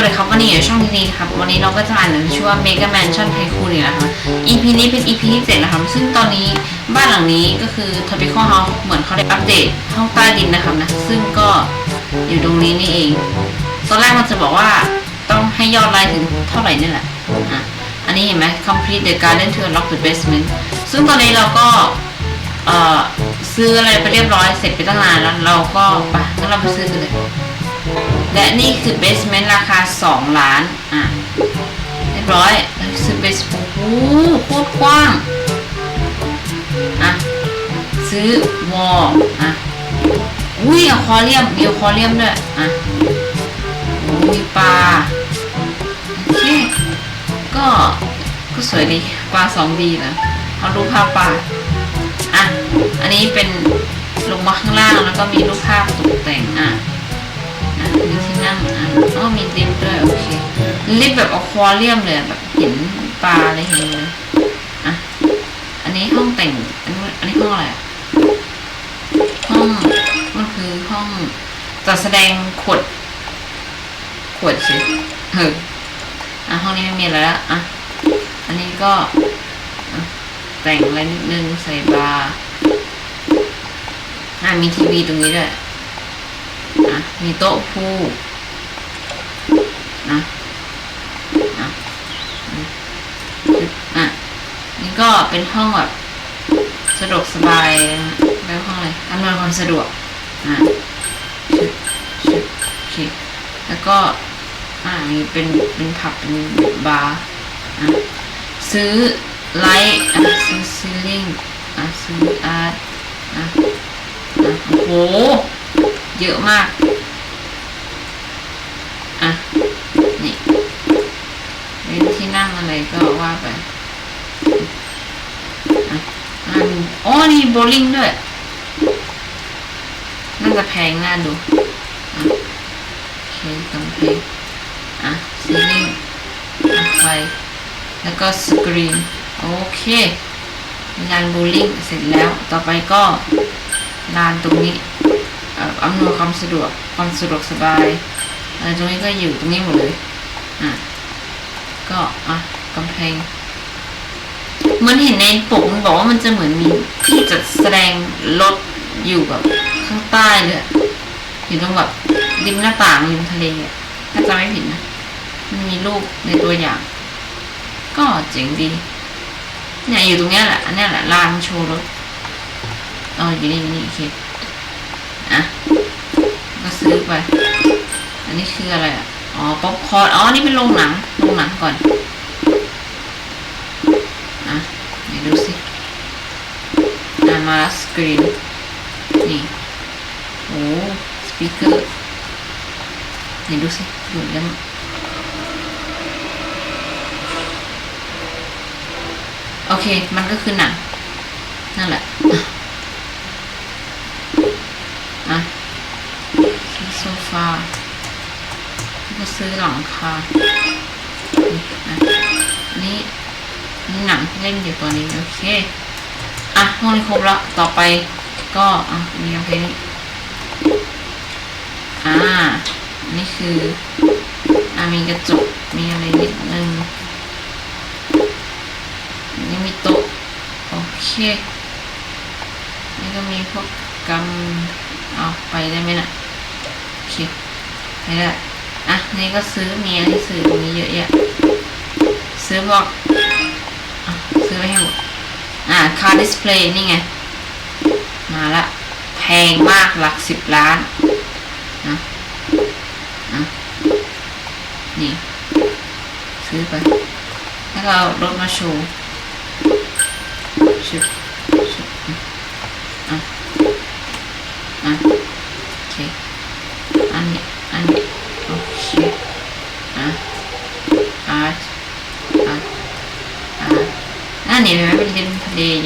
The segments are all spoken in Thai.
วัสดีครับวันนี้อยู่ช่องนี้ครับวันนี้เราก็จะอ่านหนังชื่อว่า Mega Mansion Tycoon นี่นะคะ EP นี้เป็น EP ที่7นะครับซึ่งตอนนี้บ้านหลังนี้ก็คือ Tropical House เหมือนเขาได้อัปเดตห้องใต้ดินนะครับนะซึ่งก็อยู่ตรงนี้นี่เอง ตอนแรกมันจะบอกว่าต้องให้ยอดไลค์ถึงเท่าไหร่นี่แหละอะอันนี้เห็นไหม complete the garden to unlock the basement ซึ่งตอนนี้เราก็เอ่อซื้ออะไรไปเรียบร้อยเสร็จไปตั้งนานแล้วเราก็ไปงั้นเราไปซื้อกันเลย และนี่คือเบสเมนต์ราคา 2 ล้าน อะ เรียบร้อยซื้อเบสโอ้โหโคตรกว้าง อะ ซื้อวอลอะ อุ้ยอะคอเรียมมีอะคอเรียมด้วย อะโอ้มีปลาโอเคก็ก็สวยดีปลา 2D นะเอารูปภาพปลา อะ อันนี้เป็นลงมาข้างล่างแล้วก็มีรูปภาพตกแต่งอะอะมีที่ นั่งอะอ๋อมีลิฟต์ด้วยโอเคลิฟต์แบบอควาเรียมเลยแบบเห็นปลาอะไรเห็นเลยอะอันนี้ห้องแต่งอันนี้อันนี้ห้องอะไรอะห้องมันคือห้องจัดแสดงขวด ขวดสิเอออะห้องนี้ไม่มีอะไรละอะอันนี้ก็แต่งอะไรนิดนึงใส่บาร์อะมีทีวีตรงนี้ด้วยอะมีโต๊ะพู นะอะอะนี่ก็เป็นห้องแบบสะดวกสบายนะเรียกว่าห้องอะไรอำนวยความสะดวกอะชึบชึบโอเคแล้วก็อ่ามีเป็นเป็นผับเป็นบาร์อะซื้อไลท์อะซื้อซีลิงอะซื้ออาร์ตอะอะโอ้โหเยอะมาก อะไรก็ว่าไปอะอะมีอ๋อนี่โบลิ่งด้วย น่าจะแพงน่าดูโอเคกำแพงอะซีลิ่งไฟแล้วก็สกรีน โอเคลานโบลิ่งเสร็จแล้ว ต่อไปก็ลานตรงนี้อ่ออำนวยความสะดวกความสะดวกสบายอะไรตรงนี้ก็อยู่ตรงนี้หมดเลย อะ ก็ อะ กำแพงเหมันเห็นในปกมันบอกว่ามันจะเหมือนมีที่จัดแสดงรถอยู่แบบข้างใต้เลยอยู่ตรงแบบริมหน้าต่างริมทะเลถ้าจำไม่ผิดนะมันมีรูปในตัวอย่าง ก็เจ๋งดีเนี่ยอยู่ตรงเนี้ยแหละอันนี้แหละลานโชว์รถอ๋ออยู่นี่อยู่นี่โอเคอะก็ซื้อไป อันนี้คืออะไรอะอ๋อป๊อปคอร์นอ๋อนี่เป็นโรงหนังโรงหนังก่อน อะไหน ดูสิอะมาสกรีนนี่โอ้สปีกเกอร์ไหนดูสิดูแล้วมั้งโอเค มันก็คือหนังนั่นแหละอะซื้อโซฟาก็ซื้อหลังคานี่อะนี่นี่ หนังเล่นอยู่ตัวนี้ โอเค อะห้องนี้ครบแล้ว ต่อไปก็อะมีกำแพงนี้อ่า นี่คือ อะมีกระจก มีอะไรนิดนึงนี่มีโต๊ะ โอเค นี่ก็มีพวกกำเอาไปได้ไหมนะ่ะโอเคไปได้อะ นี่ก็ซื้อมีอะไรซื้อตรงนี้เยอะแยะซื้อบอก อ่าคาร์ดิสเพลย์นี่ไง มาละแพงมากหลักสิบล้านนะนะนี่ ซื้อไป แล้วเรารถมาโชว์ชิบชิบอะอะ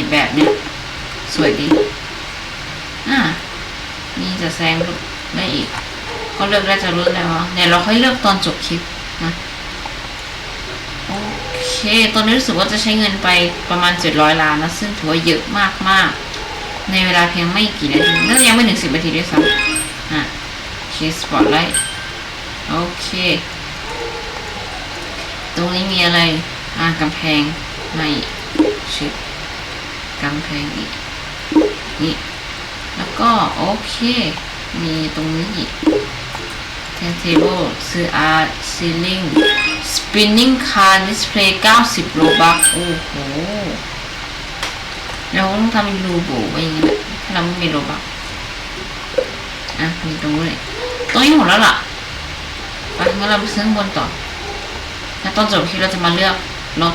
ทะเลแบบนี้สวยดีอะมีจะแซงรูปได้อีก ก็เลือกได้จะรู้แล้วเดี๋ยวเราค่อยเลือกตอนจบคลิปนะโอเคตอนนี้รู้สึกว่าจะใช้เงินไปประมาณ700ล้านนะซึ่งถือว่าเยอะมากมากๆในเวลาเพียงไม่กี่นาทีน่าจะยังไม่ถึง10นาทีด้วยซ้ำอะชีสปอตไลท์โอเค ตรงนี้มีอะไร อ่ากำแพงไม่ชิด กำแพงอีก นี่แล้วก็โอเค มีตรงนี้อีก turntable ซื้อ art ceiling spinning car display 90 โลบักโอ้โห เราต้องทำรูโบไว้อย่างนี้แหละถ้าเราไม่มีโลบักอะ มีตรงนู้เลยตรงนี้หมดแล้วล่ะไปงั้นเราไปซื้อข้างบนต่อแล้วตอนจบคลิปเราจะมาเลือกรถ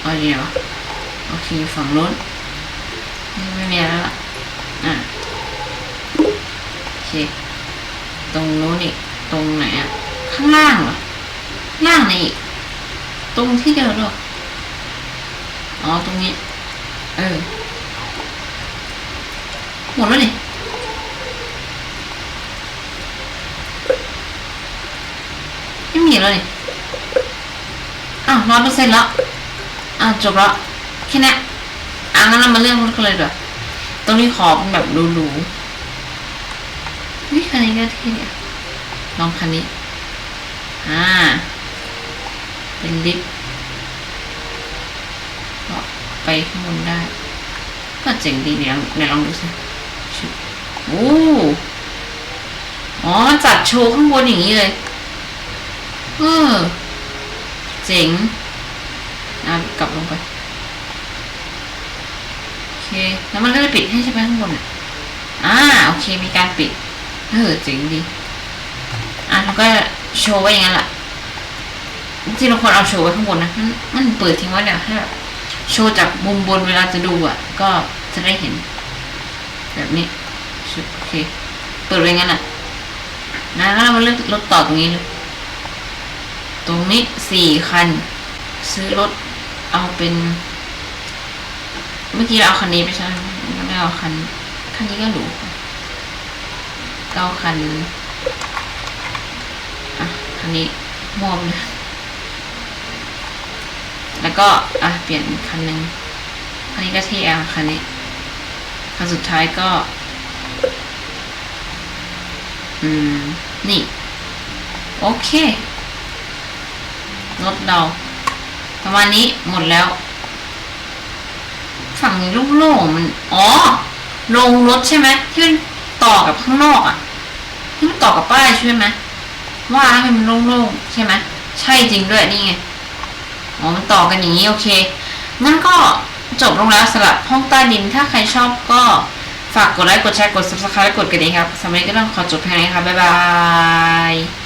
เอาดีวะ โอเคฝั่งนู้นไม่มีแล้วล่ะอะโอเค ตรงโน้นอีกตรงไหนอะ ข้างล่างเหรอล่างไหนอีก ตรงที่เดิมหรออ๋อตรงนี้ เออ หมดแล้วนี่ไม่มีแล้วนี่อ้าวร้อยเปอร์เซ็นต์แล้วอ้าวจบแล้ว ค่นี้อะงั้นเรามาเรื่องรถกันเลยดีกว่าตรงนี้ขอเป็นแบบหรูๆนี่คันนี้ก็เท่เนี่ยลองคันนี้ อ่า เป็นลิฟต์ก็ไปข้างบนได้ ก็เจ๋งดีเนี่ยไหนลองดูสิชึบโอ้อ๋อมันจัดโชว์ข้างบนอย่างนี้เลย เออ เจ๋งอะกลับลงไป แล้วมันก็จะปิดให้ใช่ไหมข้างบนอะอ่าโอเคมีการปิดเออเจ๋งดีอะแล้วก็โชว์ไว้อย่างนั้นแหละจริงเราควรเอาโชว์ไว้ข้างบนนะมันมันเปิดทิ้งไว้เนี่ยให้แบบโชว์จากมุมบนเวลาจะดูอะ ก็จะได้เห็น แบบนี้โอเค เปิดไว้งั้นอะนะแล้วเรามาเลือกรถต่อตรงนี้เลยตรงนี้สี่คัน ซื้อรถเอาเป็น เมื่อกี้เราเอาคันนี้ไปใช่ไหมไม่เอาคัน คันนี้ก็หรูเอาคันอะคันนี้ม่วงเลยแล้วก็อะเปลี่ยนคันหนึ่งคันนี้ก็ที่แอลคันนี้คันสุดท้ายก็ อืม นี่ โอเครถเรา ประมาณนี้หมดแล้ว ฝั่งนี้โล่งๆมัน อ๋อ ลงรถใช่ไหมที่มันต่อกับข้างนอกอะ ที่มันต่อกับป้ายใช่ไหมว่าให้มันโล่งๆใช่ไหมใช่จริงด้วยนี่ไง อ๋อ มันต่อกันอย่างนี้โอเคงั้นก็จบลงแล้วสำหรับห้องใต้ดิน ถ้าใครชอบก็ฝากกดไลค์ กดแชร์ กด subscribe กดกระดิ่งครับสำหรับวันนี้ก็ต้องขอจบเพียงนี้ครับบ๊ายบาย